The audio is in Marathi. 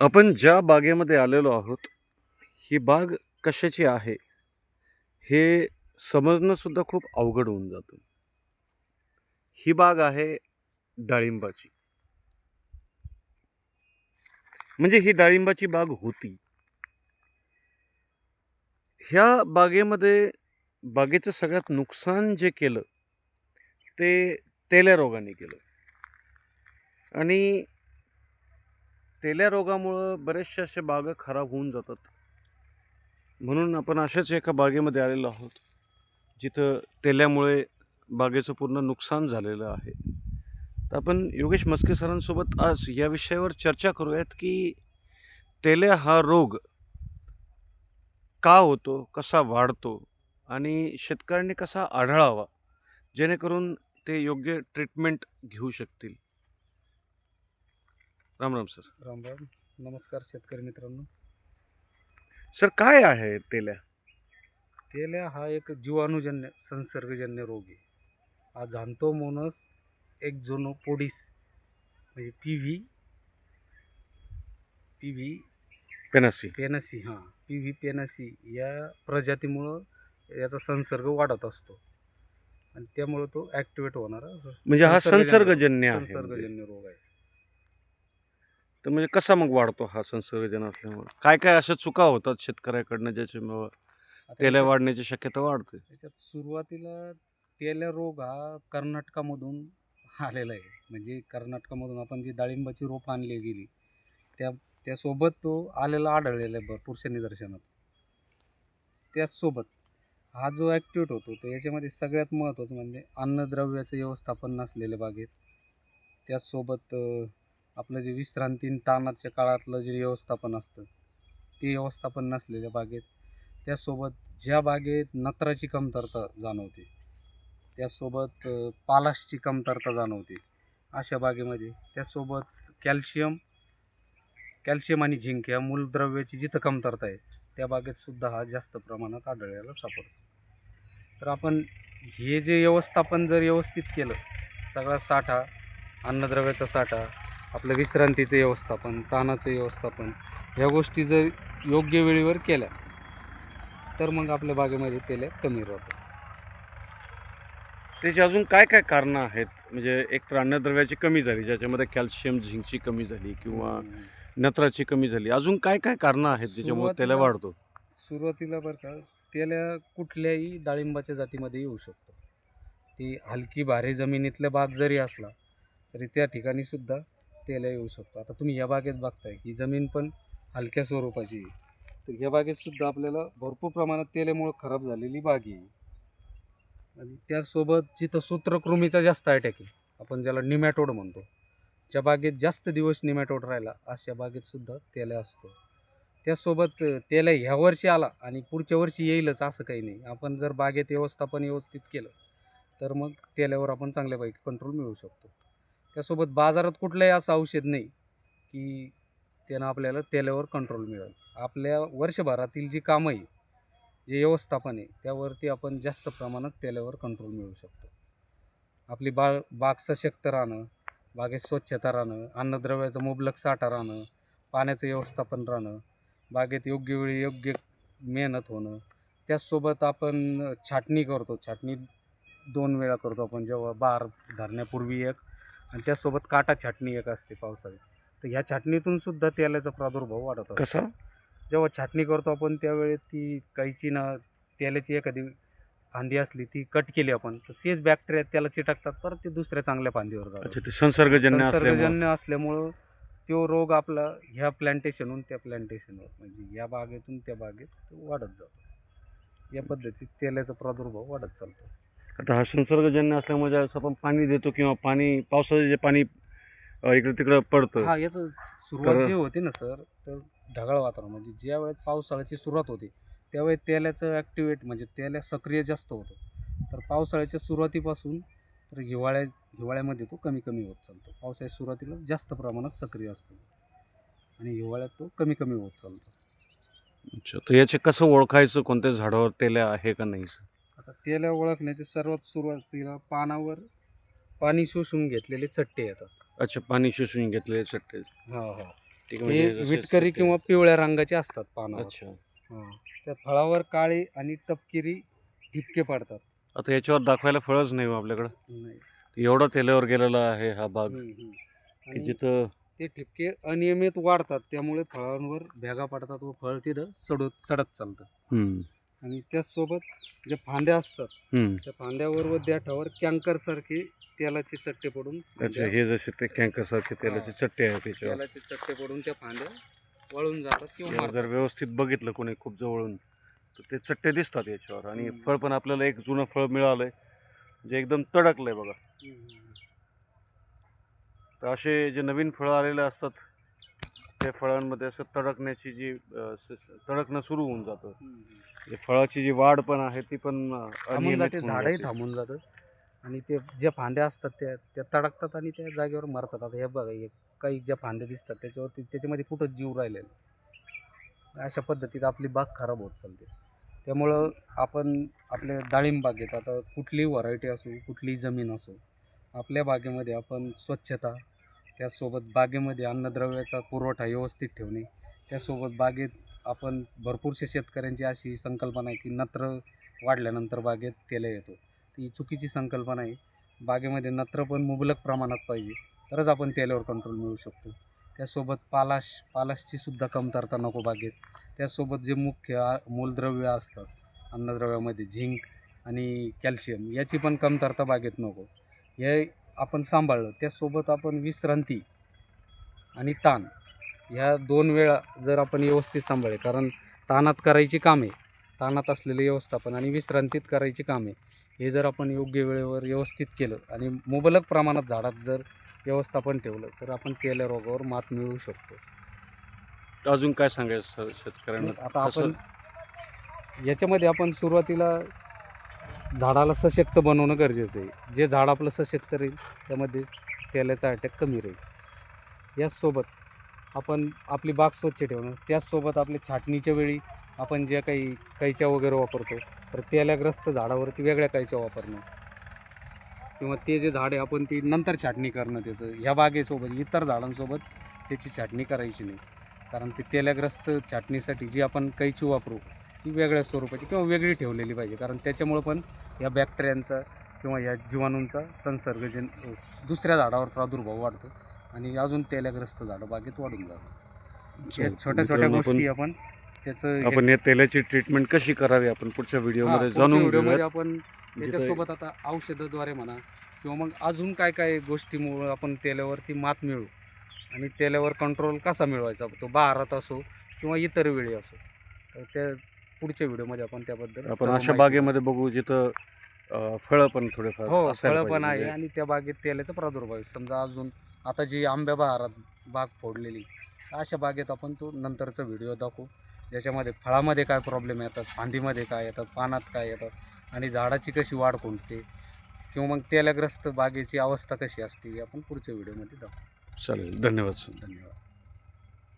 आपण ज्या बागेमध्ये आलेलो आहोत ही बाग कशाची आहे हे समजणं सुद्धा खूप अवघड होऊन जातं. ही बाग आहे डाळिंबाची. म्हणजे ही डाळिंबाची बाग होती. ह्या बागेमध्ये बागेचं सगळ्यात नुकसान जे केलं ते तेल्या रोगाने केलं. आणि तेल्या रोगामुळं बरेचसे असे बागा खराब होऊन जातात. म्हणून आपण अशाच एका बागेमध्ये आलेलो आहोत जिथं तेल्यामुळे बागेचं पूर्ण नुकसान झालेलं आहे. तर आपण योगेश मस्के सरांसोबत आज या विषयावर चर्चा करूयात की तेल्या हा रोग का होतो कसा वाढतो आणि शेतकऱ्यांनी कसा आढळावा जेणेकरून ते योग्य ट्रीटमेंट घेऊ शकतील. राम राम सर. राम राम. नमस्कार शेतकरी मित्रांनो. सर काय आहे तेल्या? तेल्या हा एक जीवाणूजन्य संसर्गजन्य रोग आहे. हा झांतोमोनस एक्झोनोपोडिस म्हणजे P V P V punicae. Punicae हां पी व्ही पेनसी या प्रजातीमुळं याचा संसर्ग वाढत असतो. आणि त्यामुळं तो ॲक्टिवेट होणारा म्हणजे हा संसर्गजन्य-. संसर्गजन्य रोग आहे. तर म्हणजे कसा मग वाढतो हा संसर्गजन्य असल्यामुळे? काय काय अशा चुका होतात शेतकऱ्याकडनं ज्याच्यामुळे तेल्या वाढण्याची शक्यता वाढते? त्याच्यात सुरुवातीला तेल्या रोग हा कर्नाटकामधून आलेला आहे. म्हणजे कर्नाटकामधून आपण जी डाळिंबाची रोप आणली गेली त्या त्यासोबत तो आलेला आढळलेला आहे भरपूरशा निदर्शनात त्याचसोबत हा जो ॲक्टिवेट होतो तर याच्यामध्ये सगळ्यात महत्त्वाचं म्हणजे अन्नद्रव्याचं व्यवस्थापन नसलेल्या बागेत त्याचसोबत आपलं जे विश्रांती ताणाच्या काळातलं जे व्यवस्थापन असतं ते व्यवस्थापन नसलेल्या बागेत त्यासोबत ज्या बागेत नत्राची कमतरता जाणवते त्यासोबत पालाशची कमतरता जाणवते अशा बागेमध्ये त्यासोबत कॅल्शियम कॅल्शियम आणि झिंक या मूलद्रव्याची जिथं कमतरता आहे त्या बागेत सुद्धा हा जास्त प्रमाणात आढळायला सापडतो. तर आपण हे जे व्यवस्थापन जर व्यवस्थित केलं सगळा साठा अन्नद्रव्याचा साठा आपलं विश्रांतीचं व्यवस्थापन ताणाचं व्यवस्थापन ह्या गोष्टी जर योग्य वेळेवर केल्या तर मग आपल्या बागेमध्ये तेल्या कमी राहतात त्याची अजून काय काय कारणं आहेत? म्हणजे एक तर अन्नद्रव्याची कमी झाली ज्याच्यामध्ये कॅल्शियम झिंकची कमी झाली किंवा नत्राची कमी झाली. अजून काय काय कारणं आहेत ज्याच्यामुळे त्याला वाढतो? सुरुवातीला बरं का तेल्या कुठल्याही डाळिंबाच्या जातीमध्ये येऊ शकतो. ती हलकी भारी जमिनीतल्या बाग जरी असला तरी त्या ठिकाणी सुद्धा त्याला येऊ शकतो. आता तुम्ही या बागेत बघताय ही जमीन पण हलक्या स्वरूपाची आहे. तर या बागेतसुद्धा आपल्याला भरपूर प्रमाणात तेल्यामुळं खराब झालेली बाग आहे. आणि त्यासोबत जिथं सूत्रकृमीचा जास्त अटॅक आहे आपण ज्याला निमॅटोड म्हणतो ज्या बागेत जास्त दिवस निमॅटोड राहिला अशा बागेतसुद्धा सुद्धा असतो. त्यासोबत तेला ह्या वर्षी आला आणि पुढच्या वर्षी येईलच असं काही नाही. आपण जर बागेत व्यवस्थापन व्यवस्थित केलं तर मग तेल्यावर आपण चांगल्यापैकी कंट्रोल मिळवू शकतो. त्यासोबत बाजारात कुठलंही असं औषध नाही की त्यानं आपल्याला तेलावर कंट्रोल मिळेल. आपल्या वर्षभरातील जी कामं आहे जे व्यवस्थापन आहे त्यावरती आपण जास्त प्रमाणात तेल्यावर कंट्रोल मिळवू शकतो. आपली बाळ बाग सशक्त राहणं बागेत स्वच्छता राहणं अन्नद्रव्याचं मुबलक साठा राहणं पाण्याचं व्यवस्थापन राहणं बागेत योग्य वेळी योग्य मेहनत होणं त्याचसोबत आपण छाटणी करतो. छाटणी दोन वेळा करतो आपण. जेव्हा बार धरण्यापूर्वी एक आणि त्याचसोबत काटा छाटणी एक असते पावसाळ्यात तर ह्या छाटणीतून सुद्धा तेलाचा प्रादुर्भाव वाढत असतो. कसा? जेव्हा छाटणी करतो आपण त्यावेळी ती कैची ना तेलाची एखादी फांदी असली ती कट केली आपण तर तेच बॅक्टेरिया त्याला चिटकतात परत ते दुसऱ्या चांगल्या फांदीवर जातात. अच्छा ते संसर्गजन्य असल्यामुळे? संसर्गजन्य असल्यामुळं तो रोग आपला ह्या प्लॅन्टेशनहून त्या प्लॅन्टेशनवर म्हणजे या बागेतून त्या बागेत तो वाढत जातो. या पद्धतीत तेलाचा प्रादुर्भाव वाढत चालतो. आता हा संसर्गजन्य असल्यामुळे ज्यावेळेस आपण पाणी देतो किंवा पाणी पावसाचं जे पाणी अ, इकडे तिकडं पडतं. हा याचं सुरुवात तर- जे होते ना सर तर ढगाळ वातावरण म्हणजे ज्या वेळेस पावसाळ्याची सुरुवात होते त्यावेळेस तेलाचं ॲक्टिवेट म्हणजे तेल्या सक्रिय जास्त होतं. तर पावसाळ्याच्या सुरुवातीपासून तर हिवाळ्या हिवाळ्यामध्ये तो कमी कमी होत चालतो. पावसाळ्याच्या सुरुवातीला जास्त प्रमाणात सक्रिय असतो. आणि हिवाळ्यात तो कमी कमी होत चालतो. अच्छा तर याचे कसं ओळखायचं? कोणत्या झाडावर तेल्या आहे का नाही आता तेल्या ओळखण्याची सर्वात सुरुवातीला पानावर पाणी शोषून घेतलेले चट्टे येतात. अच्छा पाणी शोषून घेतलेले चट्टे. हो हो. ठीक आहे, म्हणजे जसे विटकरी सुके- किंवा पिवळ्या रंगाचे असतात पानावर. अच्छा. हा. त्या फळावर काळे आणि तपकिरी ठिपके पडतात. आता याच्यावर दाखवायला फळच नाही हो आपल्याकडं. नाही. एवढा तेल्यावर गेलेला आहे हा हम्म, हम्म. की आणि जिथं ते ठिपके अनियमित वाढतात त्यामुळे फळांवर भेगा पडतात व फळ तिथं सडत सडत चालतं. हम्म, आणि त्याचसोबत जे फांद्या असतात हम्म. त्या फांद्यावर व देठावर कॅन्कर सारखे तेलाचे चट्टे पडून अच्छा फांद्या- हे जसे ते कॅन्कर सारखे तेलाचे चट्टे आहेत त्याच्यावर तेलाचे चट्टे पडून त्या फांद्या वळून जातात किंवा याला मारतात. जर व्यवस्थित बघितलं कोणी खूप जवळून तर ते चट्टे दिसतात याच्यावर आणि हम्म. फळ पण आपल्याला एक जुनं फळ मिळालंय जे एकदम तडकलंय बघा हम्म. तर असे जे नवीन फळं आलेले असतात त्या फळांमध्ये असं तडकण्याची जी तडकणं सुरू होऊन जातं. फळाची जी वाढ पण आहे ती पण थांबून जाते झाडही. थांबून जातं आणि ते ज्या फांद्या असतात त्या त्या तडकतात आणि त्या जागेवर मरतात. आता हे बघा हे काही ज्या फांद्या दिसतात त्याच्यावरती त्याच्यामध्ये कुठं जीव राहिलेला नाही. अशा पद्धतीत आपली बाग खराब होत चालते. त्यामुळं आपण आपल्या डाळिंब बागेत आता कुठलीही व्हरायटी असो कुठलीही जमीन असो आपल्या बागेमध्ये आपण स्वच्छता त्याचसोबत बागेमध्ये अन्नद्रव्याचा पुरवठा व्यवस्थित ठेवणे त्यासोबत बागेत आपण भरपूरशा शेतकऱ्यांची अशी संकल्पना आहे की नत्र वाढल्यानंतर बागेत तेलं येतो. ती चुकीची संकल्पना आहे. बागेमध्ये नत्र पण मुबलक प्रमाणात पाहिजे तरच आपण तेलावर कंट्रोल मिळू शकतो. त्यासोबत पालाश पालाशची सुद्धा कमतरता नको बागेत. त्यासोबत जे मुख्य मूलद्रव्य असतात अन्नद्रव्यामध्ये झिंक आणि कॅल्शियम याची पण कमतरता बागेत नको. हे आपण सांभाळलं त्यासोबत आपण विश्रांती आणि ताण ह्या दोन वेळा जर आपण व्यवस्थित सांभाळले कारण ताणात करायची कामे ताणात असलेले व्यवस्थापन आणि विश्रांतीत करायची कामे हे जर आपण योग्य वेळेवर व्यवस्थित केलं आणि मुबलक प्रमाणात झाडात जर व्यवस्थापन ठेवलं तर आपण तेल्या रोगावर मात मिळवू शकतो. अजून काय सांगायचं शेतकऱ्यांना? आता आपण याच्यामध्ये आपण सुरुवातीला झाडाला सशक्त बनवणं गरजेचं आहे. जे झाड आपलं सशक्त राहील त्यामध्ये तेलाचा अटॅक कमी राहील. याचसोबत आपण आपली बाग स्वच्छ ठेवणं त्याचसोबत आपल्या छाटणीच्या वेळी आपण ज्या काही कैच्या वगैरे वापरतो तर तेलाग्रस्त झाडावरती वेगळ्या कैच्या वापरणं. किंवा ते जे झाड आहे आपण ती नंतर छाटणी करणं त्याचं ह्या बागेसोबत इतर झाडांसोबत त्याची छाटणी करायची नाही. कारण ते तेलाग्रस्त छाटणीसाठी जी आपण कैची वापरू ती वेगळ्या स्वरूपाची किंवा वेगळी ठेवलेली पाहिजे. कारण त्याच्यामुळं पण या बॅक्टेरियांचा किंवा या जीवाणूंचा संसर्गजन दुसऱ्या झाडावर प्रादुर्भाव वाढतो आणि अजून तेलाग्रस्त झाडं बागेत वाढून जातात. या छोट्या छोट्या गोष्टी आपण त्याचं आपण या तेलाची ट्रीटमेंट कशी करावी आपण पुढच्या व्हिडिओमध्ये जाणून व्हिडिओमध्ये आपण जिथं- त्याच्यासोबत आता औषधाद्वारे म्हणा किंवा मग अजून काय काय गोष्टीमुळं आपण तेलावरती मात मिळू आणि तेलावर कंट्रोल कसा मिळवायचा? तो बहारात असो किंवा इतर वेळी असो. तर त्या पुढच्या व्हिडिओमध्ये आपण त्याबद्दल आपण सर्व अशा माहिती बागेमध्ये बघू जिथं अं, फळं पण थोडेफार हो असायला फळं पण पाहिजे. आहे आणि त्या बागेत तेलाचा प्रादुर्भाव आहे. समजा अजून आता जी आंब्या बहारात बाग फोडलेली अशा बागेत आपण तो नंतरचा व्हिडिओ दाखवू. ज्याच्यामध्ये फळामध्ये काय प्रॉब्लेम येतात फांदीमध्ये काय येतात पानात काय येतात आणि झाडाची कशी वाढ खुंटते किंवा मग तेलाग्रस्त बागेची अवस्था कशी असते हे आपण पुढच्या व्हिडिओमध्ये दाखवू. चालेल. धन्यवाद सर. धन्यवाद.